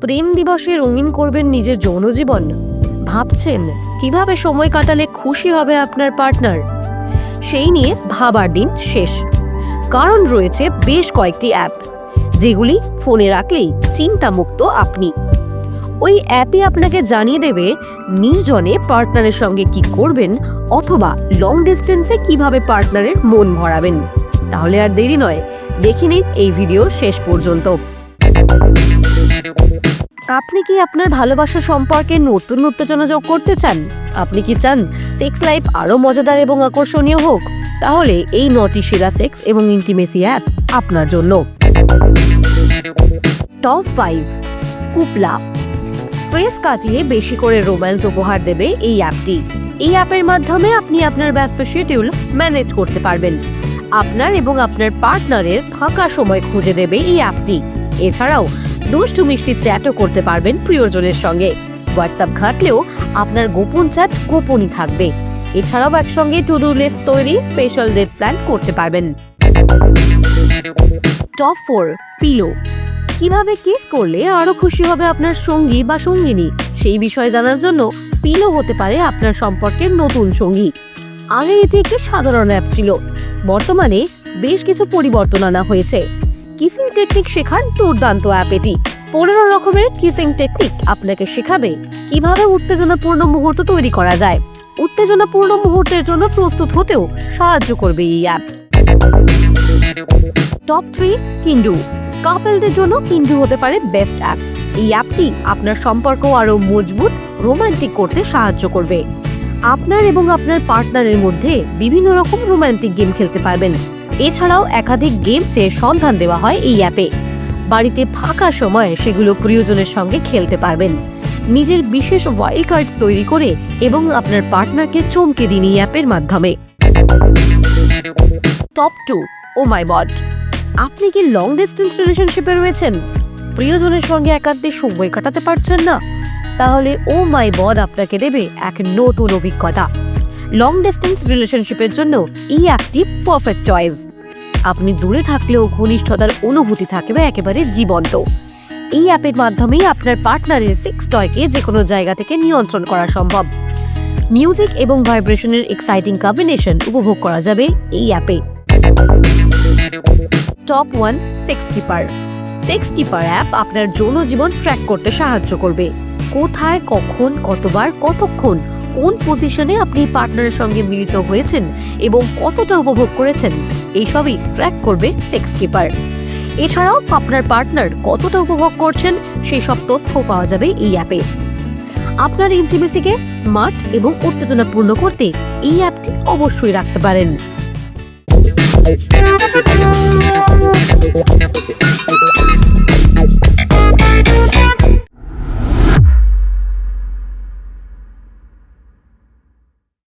প্রেম দিবসে রঙিন করবেন নিজের যৌন জীবন ভাবছেন, কীভাবে সময় কাটালে খুশি হবে আপনার পার্টনার? সেই নিয়ে ভাবার দিন শেষ। কারণ রয়েছে বেশ কয়েকটি অ্যাপ, যেগুলি ফোনে রাখলেই চিন্তামুক্ত আপনি। ওই অ্যাপই আপনাকে জানিয়ে দেবে নির্জনে পার্টনারের সঙ্গে কি করবেন অথবা লং ডিস্টেন্সে কীভাবে পার্টনারের মন ভরাবেন। তাহলে আর দেরি নয়, দেখে নিন এই ভিডিও শেষ পর্যন্ত। আপনি কি আপনার ভালোবাসা সম্পর্কে নতুন উত্তেজনা যোগ করতে চান? আপনি কি চান সেক্স লাইফ আরও মজাদার এবং আকর্ষণীয় হোক? তাহলে এই নটি সেরা সেক্স এবং ইন্টিমেসি অ্যাপ আপনার জন্য। টপ ফাইভ কুপলা স্ট্রেস কাটিয়ে বেশি করে রোম্যান্স উপহার দেবে এই অ্যাপটি। এই অ্যাপের মাধ্যমে আপনি আপনার ব্যস্ত শিডিউল ম্যানেজ করতে পারবেন। আপনার এবং আপনার পার্টনারের ফাঁকা সময় খুঁজে দেবে এই অ্যাপটি। এছাড়াও দুষ্টু মিষ্টি চ্যাটও করতে পারবেন প্রিয়জনের সঙ্গে। হোয়াটসঅ্যাপ ঘাটলেও আপনার গোপন চ্যাট গোপনই থাকবে। এছাড়াও একসঙ্গে টু ডু লিস্ট তৈরি স্পেশাল ডেট প্ল্যান করতে পারবেন। টপ ফোর পিলো কীভাবে কিস করলে আরও খুশি হবে আপনার সঙ্গী বা সঙ্গিনী? সেই বিষয়ে জানার জন্য পিলো হতে পারে আপনার সম্পর্কের নতুন সঙ্গী। আগে এটি একটি সাধারণ অ্যাপ ছিল। বর্তমানে বেশ কিছু পরিবর্তন আনা হয়েছে। কিসিং টেকনিক শেখার দুর্দান্ত অ্যাপ এটি। পনেরো রকমের কিসিং টেকনিক আপনাকে শেখাবে কীভাবে উত্তেজনাপূর্ণ মুহূর্ত তৈরি করা যায়। উত্তেজনাপূর্ণ মুহূর্তের জন্য প্রস্তুত হতেও সাহায্য করবে এই অ্যাপ টপ থ্রি কিন্ডু। কাপলদের জন্য কিন্ডু হতে পারে বেস্ট অ্যাপ। এই অ্যাপটি আপনার সম্পর্ক আরও মজবুত, রোমান্টিক করতে সাহায্য করবে। আপনার এবং আপনার পার্টনারের মধ্যে বিভিন্ন রকম রোমান্টিক গেম খেলতে পারবেন। এছাড়াও একাধিক গেমসের সন্ধান দেওয়া হয় এই অ্যাপে। বাড়িতে ফাঁকা সময়ে সেগুলো প্রিয়জনের সঙ্গে খেলতে পারবেন। নিজের বিশেষ ওয়াইল্ড কার্ড তৈরি করে এবং আপনার পার্টনারকে চমকে দিন এই অ্যাপের মাধ্যমে। টপ টু ও মাই বড আপনি কি লং ডিস্টেন্স রিলেশনশিপে রয়েছেন? প্রিয়জনের সঙ্গে একান্তে সময় কাটাতে পারছেন না। তাহলে, ও মাই বদ আপনাকে দেবে এক নতুন অভিজ্ঞতা। লং ডিস্টেন্স রিলেশনশিপের জন্য এই অ্যাপটি পারফেক্ট চয়েস আপনি দূরে থাকলেও ঘনিষ্ঠতার অনুভূতি থাকবে একেবারে জীবন্ত। এই অ্যাপের মাধ্যমেই আপনার পার্টনারের সেক্স টয়কে যে কোনো জায়গা থেকে নিয়ন্ত্রণ করা সম্ভব। মিউজিক এবং ভাইব্রেশনের এক্সাইটিং কম্বিনেশন উপভোগ করা যাবে এই অ্যাপে top one sex keeper sex keeper app আপনার যৌন জীবন ট্র্যাক করতে সাহায্য করবে। কোথায়, কখন, কতবার, কতক্ষণ, কোন পজিশনে আপনি পার্টনারের সঙ্গে মিলিত হয়েছেন এবং কতটা উপভোগ করেছেন এইসবই ট্র্যাক করবে সেক্স কিপার এছাড়াও আপনার পার্টনার কতটা উপভোগ করছেন, সেই সব তথ্য পাওয়া যাবে এই অ্যাপে আপনার ইন্টিমেসিকে স্মার্ট এবং উত্তেজনাপূর্ণ করতে এই অ্যাপটি অবশ্যই রাখতে পারেন। Thank you.